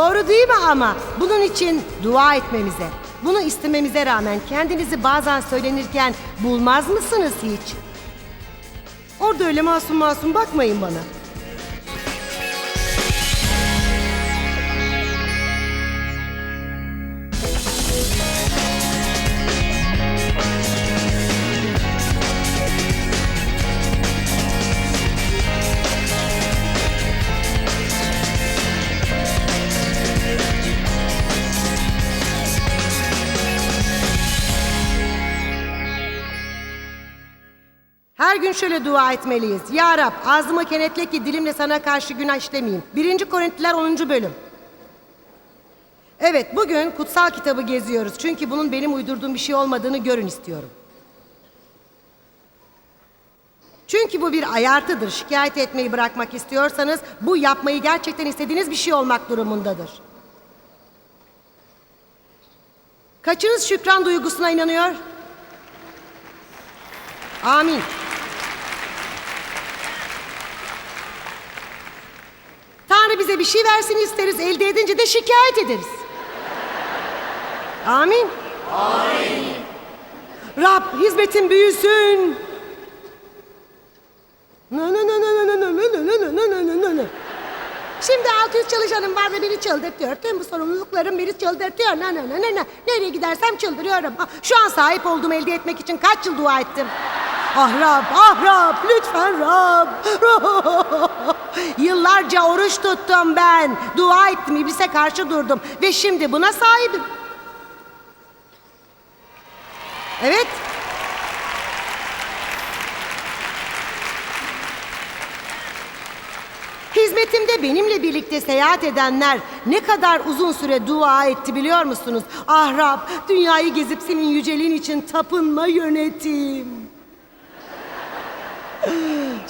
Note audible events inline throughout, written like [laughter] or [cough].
Doğru değil mi ama? Bunun için dua etmemize, bunu istememize rağmen kendinizi bazen söylenirken bulmaz mısınız hiç? Orada öyle masum masum bakmayın bana. Her gün şöyle dua etmeliyiz. Ya Rab ağzımı kenetle ki dilimle sana karşı günah işlemeyeyim. 1. Korintiler 10. bölüm. Evet bugün kutsal kitabı geziyoruz. Çünkü bunun benim uydurduğum bir şey olmadığını görün istiyorum. Çünkü bu bir ayartıdır. Şikayet etmeyi bırakmak istiyorsanız bu yapmayı gerçekten istediğiniz bir şey olmak durumundadır. Kaçınız şükran duygusuna inanıyor? Amin. Tanrı bize bir şey versin isteriz, elde edince de şikayet ederiz. Amin. Amin. Rab hizmetin büyüsün. Nı nı nı nı nı nı nı nı nı nı nı nı nı nı. Şimdi 600 çalışanım var ve beni çıldırtıyor. Tüm bu sorumluluklarım beni çıldırtıyor. Na na na na na. Nereye gidersem çıldırıyorum. Şu an sahip olduğumu elde etmek için kaç yıl dua ettim. Ah Rab, ah Rab, lütfen Rab. [laughs] Yıllarca oruç tuttum ben. Dua ettim, iblise karşı durdum. Ve şimdi buna sahibim. Evet. Hizmetimde benimle birlikte seyahat edenler ne kadar uzun süre dua etti biliyor musunuz? Ah Rab, dünyayı gezip senin yüceliğin için tapınma yönetim.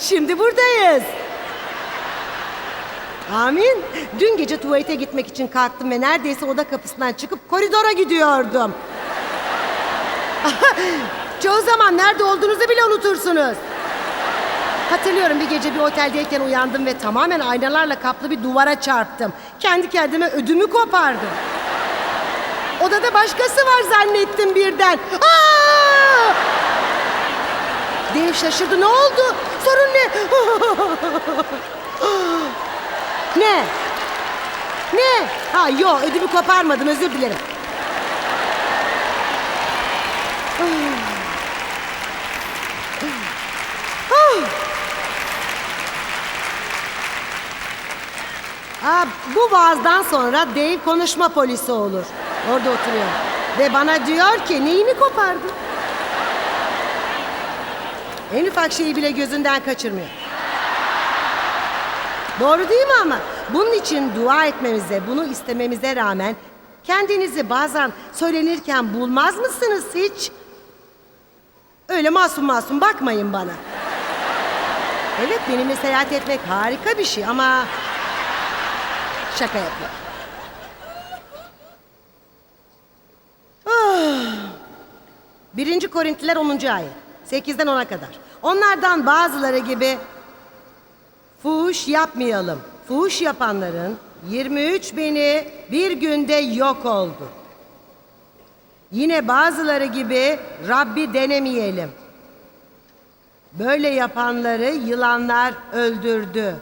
Şimdi buradayız. Amin. Dün gece tuvalete gitmek için kalktım ve neredeyse oda kapısından çıkıp koridora gidiyordum. [laughs] Çoğu zaman nerede olduğunuzu bile unutursunuz. Hatırlıyorum bir gece bir oteldeyken uyandım ve tamamen aynalarla kaplı bir duvara çarptım. Kendi kendime ödümü kopardım. Odada başkası var zannettim birden. Aa! Dave şaşırdı. Ne oldu? Sorun ne? ne? Ne? Ha yok ödümü koparmadım özür dilerim. Aa, bu vaazdan sonra Dave konuşma polisi olur. Orada oturuyor. Ve bana diyor ki neyini kopardın? En ufak şeyi bile gözünden kaçırmıyor. Doğru değil mi ama? Bunun için dua etmemize, bunu istememize rağmen kendinizi bazen söylenirken bulmaz mısınız hiç? Öyle masum masum bakmayın bana. Evet benimle seyahat etmek harika bir şey ama şaka yapıyorum. Ah. Birinci Korintiler 10. ayet. 8'den 10'a kadar. Onlardan bazıları gibi fuhuş yapmayalım. Fuhuş yapanların 23 bini bir günde yok oldu. Yine bazıları gibi Rabbi denemeyelim. Böyle yapanları yılanlar öldürdü.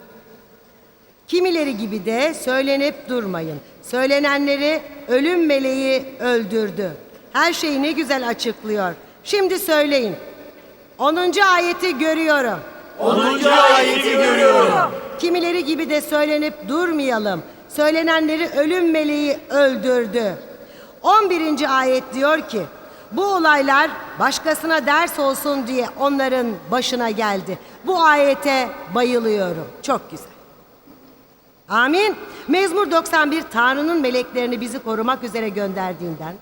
Kimileri gibi de söylenip durmayın. Söylenenleri ölüm meleği öldürdü. Her şeyi ne güzel açıklıyor. Şimdi söyleyin. 10. ayeti görüyorum. 10. ayeti görüyorum. Kimileri gibi de söylenip durmayalım. Söylenenleri ölüm meleği öldürdü. 11. ayet diyor ki bu olaylar başkasına ders olsun diye onların başına geldi. Bu ayete bayılıyorum. Çok güzel. Amin. Mezmur 91 Tanrı'nın meleklerini bizi korumak üzere gönderdiğinden,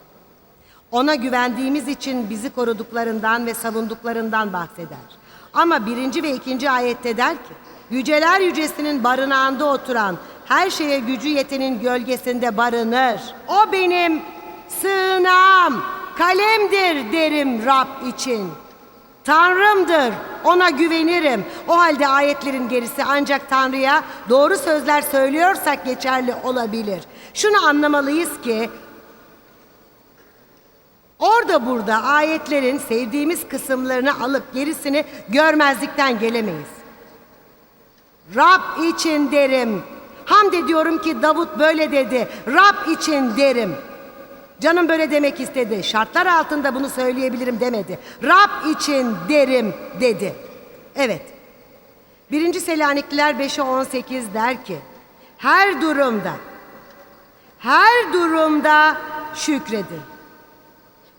ona güvendiğimiz için bizi koruduklarından ve savunduklarından bahseder. Ama birinci ve ikinci ayette der ki, Yüceler yücesinin barınağında oturan, her şeye gücü yetenin gölgesinde barınır. O benim sığınağım, kalemdir derim Rab için. Tanrımdır, ona güvenirim. O halde ayetlerin gerisi ancak Tanrı'ya doğru sözler söylüyorsak geçerli olabilir. Şunu anlamalıyız ki orada burada ayetlerin sevdiğimiz kısımlarını alıp gerisini görmezlikten gelemeyiz. Rab için derim. Hamd ediyorum ki Davut böyle dedi. Rab için derim. Canım böyle demek istedi. Şartlar altında bunu söyleyebilirim demedi. Rab için derim dedi. Evet. Birinci Selanikliler 5'e 18 der ki her durumda her durumda şükredin.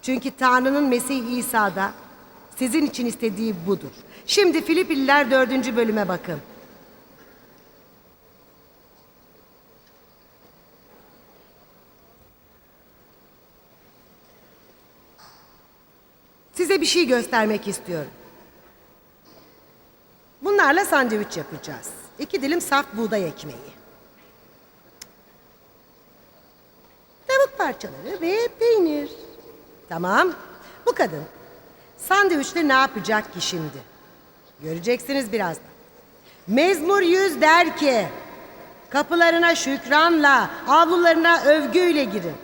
Çünkü Tanrı'nın Mesih İsa'da sizin için istediği budur. Şimdi Filipililer 4. bölüme bakın. Size bir şey göstermek istiyorum. Bunlarla sandviç yapacağız. İki dilim saf buğday ekmeği. Tavuk parçaları ve peynir. Tamam. Bu kadın sandviçte ne yapacak ki şimdi? Göreceksiniz birazdan. Mezmur 100 der ki kapılarına şükranla, avlularına övgüyle girin.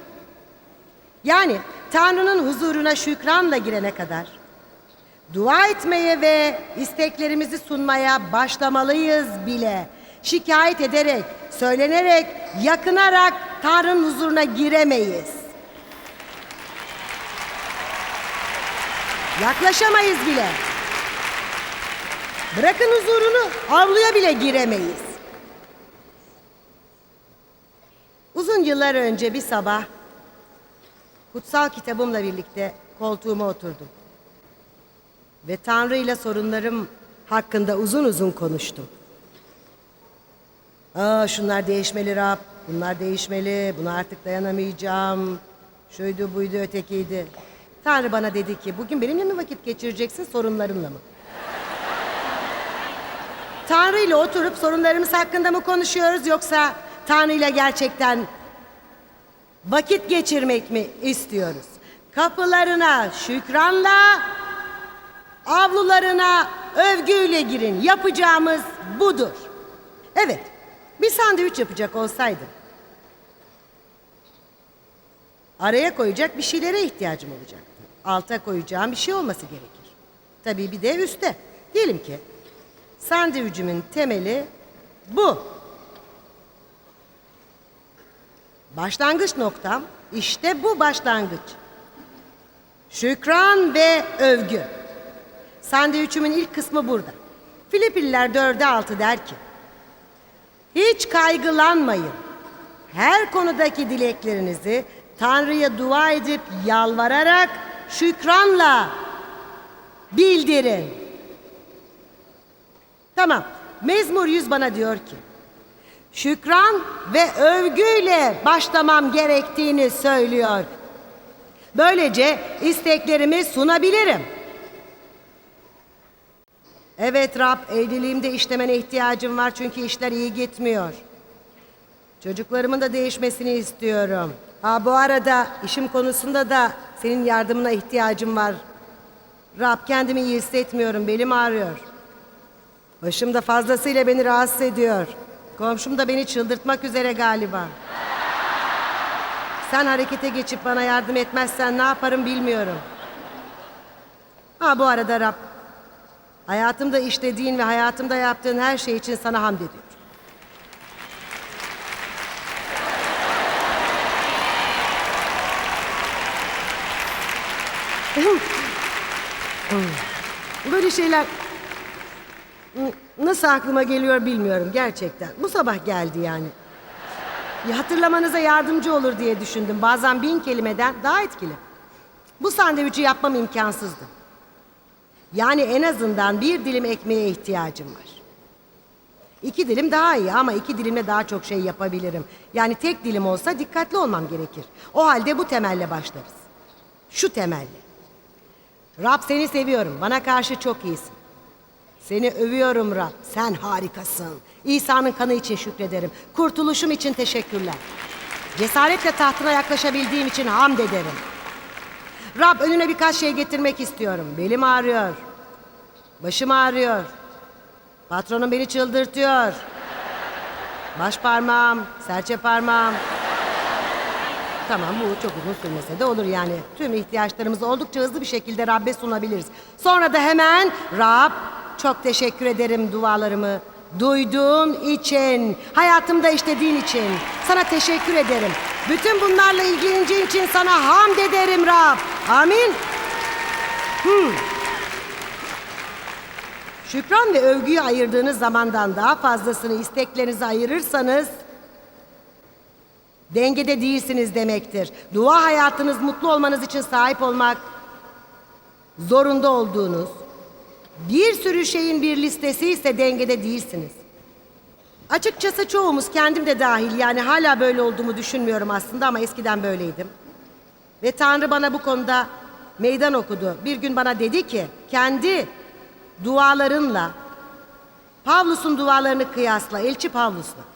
Yani Tanrı'nın huzuruna şükranla girene kadar dua etmeye ve isteklerimizi sunmaya başlamalıyız bile. Şikayet ederek, söylenerek, yakınarak Tanrı'nın huzuruna giremeyiz. Yaklaşamayız bile. Bırakın huzurunu, avluya bile giremeyiz. Uzun yıllar önce bir sabah kutsal kitabımla birlikte koltuğuma oturdum. Ve Tanrı ile sorunlarım hakkında uzun uzun konuştum. Aa, şunlar değişmeli Rab, bunlar değişmeli, buna artık dayanamayacağım. Şuydu buydu ötekiydi. Tanrı bana dedi ki bugün benimle mi vakit geçireceksin sorunlarınla mı? Tanrı ile oturup sorunlarımız hakkında mı konuşuyoruz yoksa Tanrı ile gerçekten vakit geçirmek mi istiyoruz? Kapılarına şükranla, avlularına övgüyle girin. Yapacağımız budur. Evet, bir sandviç yapacak olsaydım. Araya koyacak bir şeylere ihtiyacım olacaktı. Alta koyacağım bir şey olması gerekir. Tabii bir de üste. Diyelim ki sandviçimin temeli bu. Başlangıç noktam işte bu başlangıç. Şükran ve övgü. Sandviçimin ilk kısmı burada. Filipililer 4'e 6 der ki hiç kaygılanmayın. Her konudaki dileklerinizi Tanrı'ya dua edip yalvararak şükranla bildirin. Tamam. Mezmur 100 bana diyor ki şükran ve övgüyle başlamam gerektiğini söylüyor. Böylece isteklerimi sunabilirim. Evet Rab, evliliğimde işlemene ihtiyacım var çünkü işler iyi gitmiyor. Çocuklarımın da değişmesini istiyorum. Ha bu arada işim konusunda da senin yardımına ihtiyacım var. Rab kendimi iyi hissetmiyorum, belim ağrıyor. Başım da fazlasıyla beni rahatsız ediyor. Komşum da beni çıldırtmak üzere galiba. Sen harekete geçip bana yardım etmezsen ne yaparım bilmiyorum. Ha bu arada Rab, hayatımda işlediğin ve hayatımda yaptığın her şey için sana hamd ediyorum. Böyle şeyler nasıl aklıma geliyor bilmiyorum gerçekten. Bu sabah geldi yani. Ya hatırlamanıza yardımcı olur diye düşündüm. Bazen bin kelimeden daha etkili. Bu sandviçi yapmam imkansızdı. Yani en azından bir dilim ekmeğe ihtiyacım var. İki dilim daha iyi ama iki dilimle daha çok şey yapabilirim. Yani tek dilim olsa dikkatli olmam gerekir. O halde bu temelle başlarız. Şu temelle. Rab seni seviyorum. Bana karşı çok iyisin. Seni övüyorum Rab. Sen harikasın. İsa'nın kanı için şükrederim. Kurtuluşum için teşekkürler. Cesaretle tahtına yaklaşabildiğim için hamd ederim. Rab önüne birkaç şey getirmek istiyorum. Belim ağrıyor. Başım ağrıyor. Patronum beni çıldırtıyor. Baş parmağım, serçe parmağım. Tamam bu çok uzun sürmese de olur yani. Tüm ihtiyaçlarımızı oldukça hızlı bir şekilde Rab'be sunabiliriz. Sonra da hemen Rab çok teşekkür ederim dualarımı duyduğun için, hayatımda işlediğin için sana teşekkür ederim. Bütün bunlarla ilgileneceğin için sana hamd ederim Rab. Amin. Hmm. Şükran ve övgüyü ayırdığınız zamandan daha fazlasını isteklerinize ayırırsanız dengede değilsiniz demektir. Dua hayatınız mutlu olmanız için sahip olmak zorunda olduğunuz bir sürü şeyin bir listesi ise dengede değilsiniz. Açıkçası çoğumuz kendim de dahil yani hala böyle olduğumu düşünmüyorum aslında ama eskiden böyleydim. Ve Tanrı bana bu konuda meydan okudu. Bir gün bana dedi ki kendi dualarınla Pavlus'un dualarını kıyasla, elçi Pavlus'la.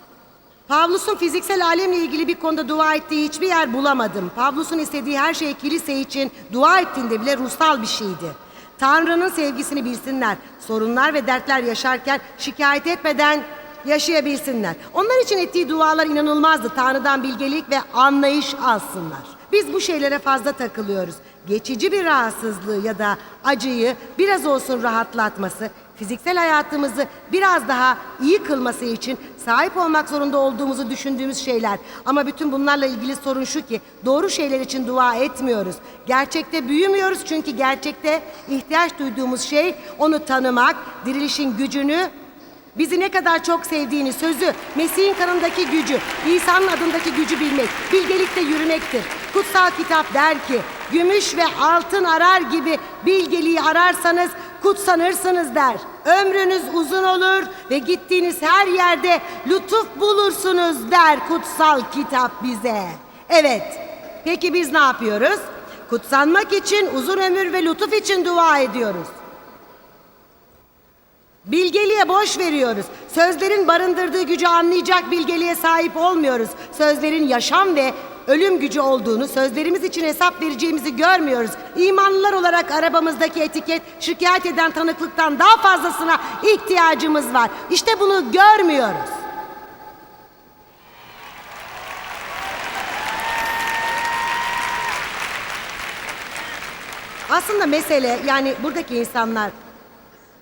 Pavlus'un fiziksel alemle ilgili bir konuda dua ettiği hiçbir yer bulamadım. Pavlus'un istediği her şey kilise için dua ettiğinde bile ruhsal bir şeydi. Tanrı'nın sevgisini bilsinler, sorunlar ve dertler yaşarken şikayet etmeden yaşayabilsinler. Onlar için ettiği dualar inanılmazdı. Tanrı'dan bilgelik ve anlayış alsınlar. Biz bu şeylere fazla takılıyoruz. Geçici bir rahatsızlığı ya da acıyı biraz olsun rahatlatması, fiziksel hayatımızı biraz daha iyi kılması için sahip olmak zorunda olduğumuzu düşündüğümüz şeyler. Ama bütün bunlarla ilgili sorun şu ki doğru şeyler için dua etmiyoruz. Gerçekte büyümüyoruz çünkü gerçekte ihtiyaç duyduğumuz şey onu tanımak, dirilişin gücünü Bizi ne kadar çok sevdiğini, sözü, Mesih'in kanındaki gücü, İsa'nın adındaki gücü bilmek, bilgelikte yürümektir. Kutsal kitap der ki, gümüş ve altın arar gibi bilgeliği ararsanız kutsanırsınız der. Ömrünüz uzun olur ve gittiğiniz her yerde lütuf bulursunuz der kutsal kitap bize. Evet, peki biz ne yapıyoruz? Kutsanmak için, uzun ömür ve lütuf için dua ediyoruz. Bilgeliğe boş veriyoruz. Sözlerin barındırdığı gücü anlayacak bilgeliğe sahip olmuyoruz. Sözlerin yaşam ve ölüm gücü olduğunu, sözlerimiz için hesap vereceğimizi görmüyoruz. İmanlılar olarak arabamızdaki etiket şikayet eden tanıklıktan daha fazlasına ihtiyacımız var. İşte bunu görmüyoruz. Aslında mesele yani buradaki insanlar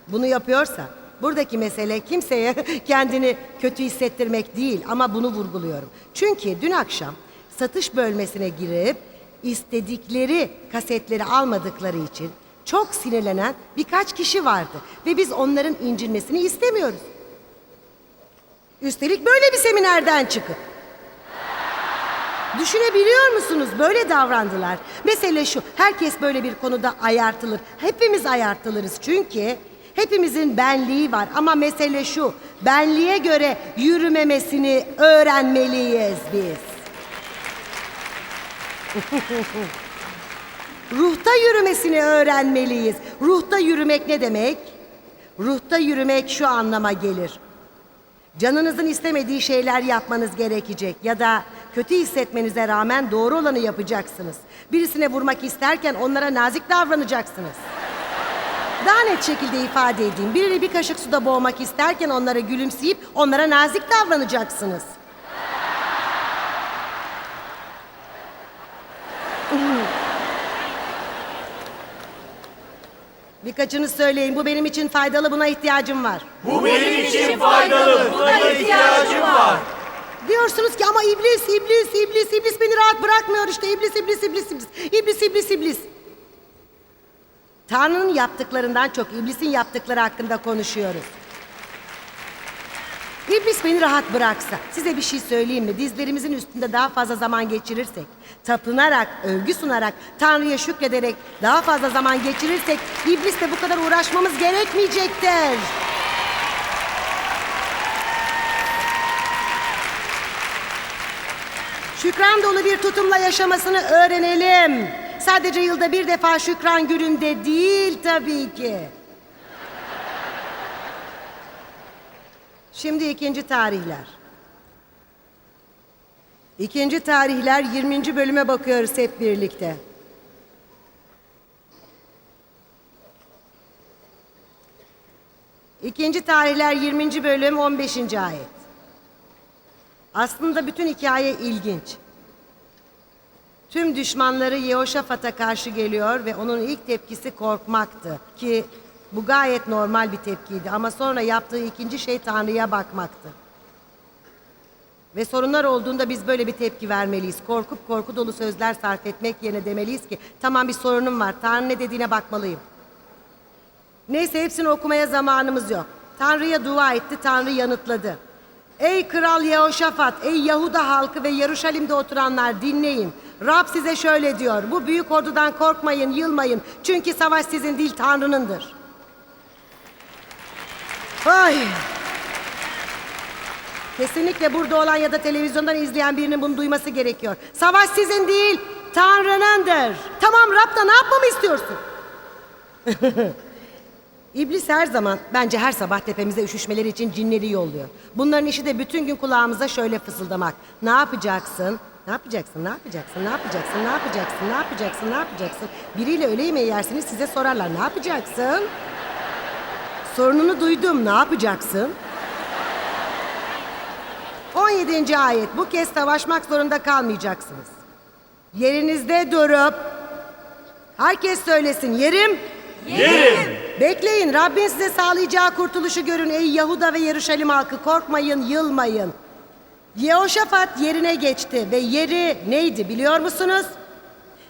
bunu yapıyorsa buradaki mesele kimseye [laughs] kendini kötü hissettirmek değil ama bunu vurguluyorum. Çünkü dün akşam satış bölmesine girip istedikleri kasetleri almadıkları için çok sinirlenen birkaç kişi vardı ve biz onların incinmesini istemiyoruz. Üstelik böyle bir seminerden çıkıp Düşünebiliyor musunuz? Böyle davrandılar. Mesele şu, herkes böyle bir konuda ayartılır. Hepimiz ayartılırız çünkü hepimizin benliği var. Ama mesele şu, benliğe göre yürümemesini öğrenmeliyiz biz. [laughs] Ruhta yürümesini öğrenmeliyiz. Ruhta yürümek ne demek? Ruhta yürümek şu anlama gelir. Canınızın istemediği şeyler yapmanız gerekecek ya da kötü hissetmenize rağmen doğru olanı yapacaksınız. Birisine vurmak isterken onlara nazik davranacaksınız. Daha net şekilde ifade edeyim. Birini bir kaşık suda boğmak isterken onlara gülümseyip onlara nazik davranacaksınız. Birkaçını söyleyin. Bu benim için faydalı. Buna ihtiyacım var. Bu benim için faydalı. Buna ihtiyacım var. Diyorsunuz ki ama iblis, iblis, iblis, iblis beni rahat bırakmıyor işte. İblis, iblis, iblis, iblis. İblis, iblis, iblis. Tanrı'nın yaptıklarından çok iblisin yaptıkları hakkında konuşuyoruz. İblis beni rahat bıraksa, size bir şey söyleyeyim mi? Dizlerimizin üstünde daha fazla zaman geçirirsek, tapınarak, övgü sunarak, Tanrı'ya şükrederek daha fazla zaman geçirirsek, iblisle bu kadar uğraşmamız gerekmeyecektir. Şükran dolu bir tutumla yaşamasını öğrenelim. Sadece yılda bir defa şükran gününde değil tabii ki. Şimdi ikinci tarihler. İkinci tarihler 20. bölüme bakıyoruz hep birlikte. İkinci tarihler 20. bölüm 15. ayet. Aslında bütün hikaye ilginç. Tüm düşmanları Yehoşafat'a karşı geliyor ve onun ilk tepkisi korkmaktı. Ki bu gayet normal bir tepkiydi ama sonra yaptığı ikinci şey Tanrı'ya bakmaktı. Ve sorunlar olduğunda biz böyle bir tepki vermeliyiz. Korkup korku dolu sözler sarf etmek yerine demeliyiz ki tamam bir sorunum var. Tanrı ne dediğine bakmalıyım. Neyse hepsini okumaya zamanımız yok. Tanrı'ya dua etti, Tanrı yanıtladı. Ey Kral Yehoşafat, ey Yahuda halkı ve Yaruşalim'de oturanlar dinleyin. Rab size şöyle diyor, bu büyük ordudan korkmayın, yılmayın. Çünkü savaş sizin değil Tanrı'nındır. Ay! Kesinlikle burada olan ya da televizyondan izleyen birinin bunu duyması gerekiyor. Savaş sizin değil, Tanrı'nındır. Tamam Rab da ne yapmamı istiyorsun? [laughs] İblis her zaman, bence her sabah tepemize üşüşmeleri için cinleri yolluyor. Bunların işi de bütün gün kulağımıza şöyle fısıldamak. Ne yapacaksın? Ne yapacaksın? Ne yapacaksın? Ne yapacaksın? Ne yapacaksın? Ne yapacaksın? Ne yapacaksın? Biriyle öğle yemeği yersiniz size sorarlar. Ne yapacaksın? Sorununu duydum. Ne yapacaksın? 17. ayet. Bu kez savaşmak zorunda kalmayacaksınız. Yerinizde durup herkes söylesin. Yerim Yerim. Bekleyin Rabbin size sağlayacağı kurtuluşu görün ey Yahuda ve Yeruşalim halkı korkmayın yılmayın. Yehoşafat yerine geçti ve yeri neydi biliyor musunuz?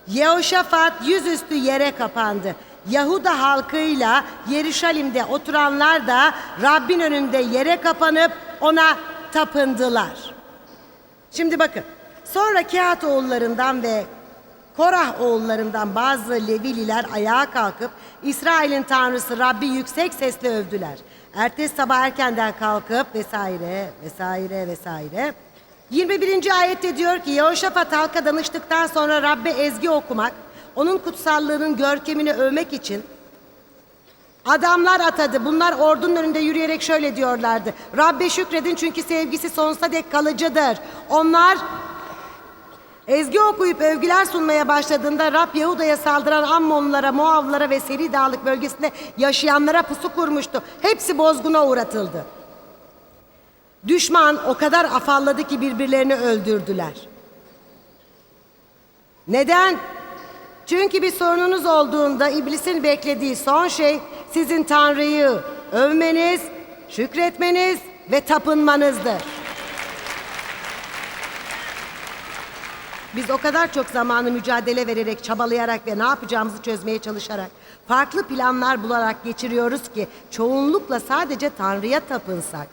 Yehoşafat yüzüstü yere kapandı. Yahuda halkıyla Yeruşalim'de oturanlar da Rabbin önünde yere kapanıp ona tapındılar. Şimdi bakın. Sonra Kehat oğullarından ve Korah oğullarından bazı Levililer ayağa kalkıp İsrail'in tanrısı Rabbi yüksek sesle övdüler. Ertesi sabah erkenden kalkıp vesaire vesaire vesaire. 21. ayette diyor ki Yehoşafat halka danıştıktan sonra Rabbe ezgi okumak, onun kutsallığının görkemini övmek için Adamlar atadı. Bunlar ordunun önünde yürüyerek şöyle diyorlardı. Rabbe şükredin çünkü sevgisi sonsuza dek kalıcıdır. Onlar ezgi okuyup övgüler sunmaya başladığında Rab Yahuda'ya saldıran Ammonlulara, Moavlara ve Seri Dağlık bölgesinde yaşayanlara pusu kurmuştu. Hepsi bozguna uğratıldı. Düşman o kadar afalladı ki birbirlerini öldürdüler. Neden? Çünkü bir sorununuz olduğunda iblisin beklediği son şey sizin Tanrı'yı övmeniz, şükretmeniz ve tapınmanızdır. Biz o kadar çok zamanı mücadele vererek, çabalayarak ve ne yapacağımızı çözmeye çalışarak, farklı planlar bularak geçiriyoruz ki çoğunlukla sadece Tanrı'ya tapınsak,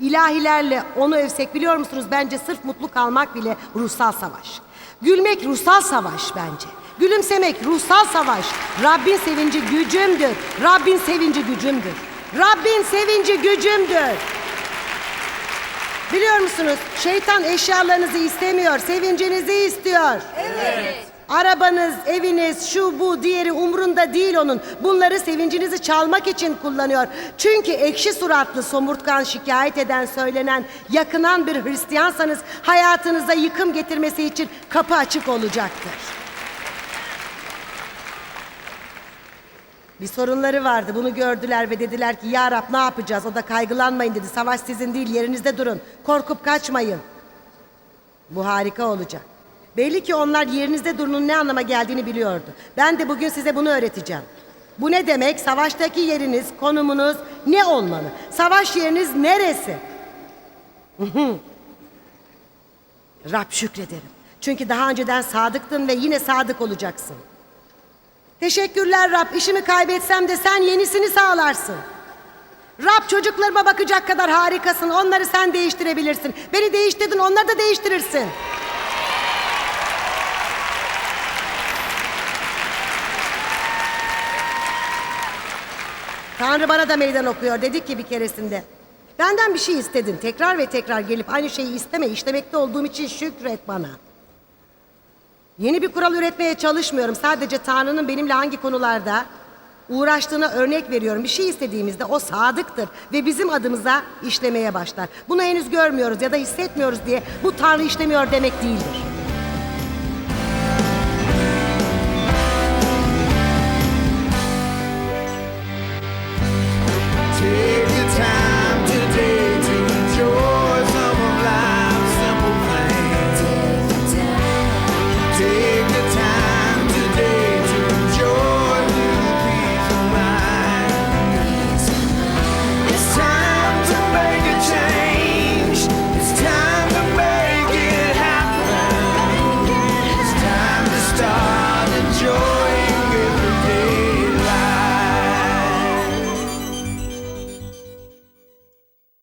ilahilerle onu övsek biliyor musunuz bence sırf mutlu kalmak bile ruhsal savaş. Gülmek ruhsal savaş bence. Gülümsemek ruhsal savaş. Rabbin sevinci gücümdür. Rabbin sevinci gücümdür. Rabbin sevinci gücümdür. Biliyor musunuz? Şeytan eşyalarınızı istemiyor, sevincinizi istiyor. Evet. Arabanız, eviniz, şu bu diğeri umrunda değil onun. Bunları sevincinizi çalmak için kullanıyor. Çünkü ekşi suratlı, somurtkan, şikayet eden, söylenen, yakınan bir Hristiyansanız hayatınıza yıkım getirmesi için kapı açık olacaktır. Bir sorunları vardı. Bunu gördüler ve dediler ki ya Rab ne yapacağız? O da kaygılanmayın dedi. Savaş sizin değil yerinizde durun. Korkup kaçmayın. Bu harika olacak. Belli ki onlar yerinizde durunun ne anlama geldiğini biliyordu. Ben de bugün size bunu öğreteceğim. Bu ne demek? Savaştaki yeriniz, konumunuz ne olmalı? Savaş yeriniz neresi? Rab şükrederim. Çünkü daha önceden sadıktın ve yine sadık olacaksın. Teşekkürler Rab. İşimi kaybetsem de sen yenisini sağlarsın. Rab çocuklarıma bakacak kadar harikasın. Onları sen değiştirebilirsin. Beni değiştirdin, onları da değiştirirsin. Tanrı bana da meydan okuyor dedik ki bir keresinde. Benden bir şey istedin. Tekrar ve tekrar gelip aynı şeyi isteme. İşlemekte olduğum için şükret bana. Yeni bir kural üretmeye çalışmıyorum. Sadece Tanrı'nın benimle hangi konularda uğraştığına örnek veriyorum. Bir şey istediğimizde o sadıktır ve bizim adımıza işlemeye başlar. Bunu henüz görmüyoruz ya da hissetmiyoruz diye bu Tanrı işlemiyor demek değildir.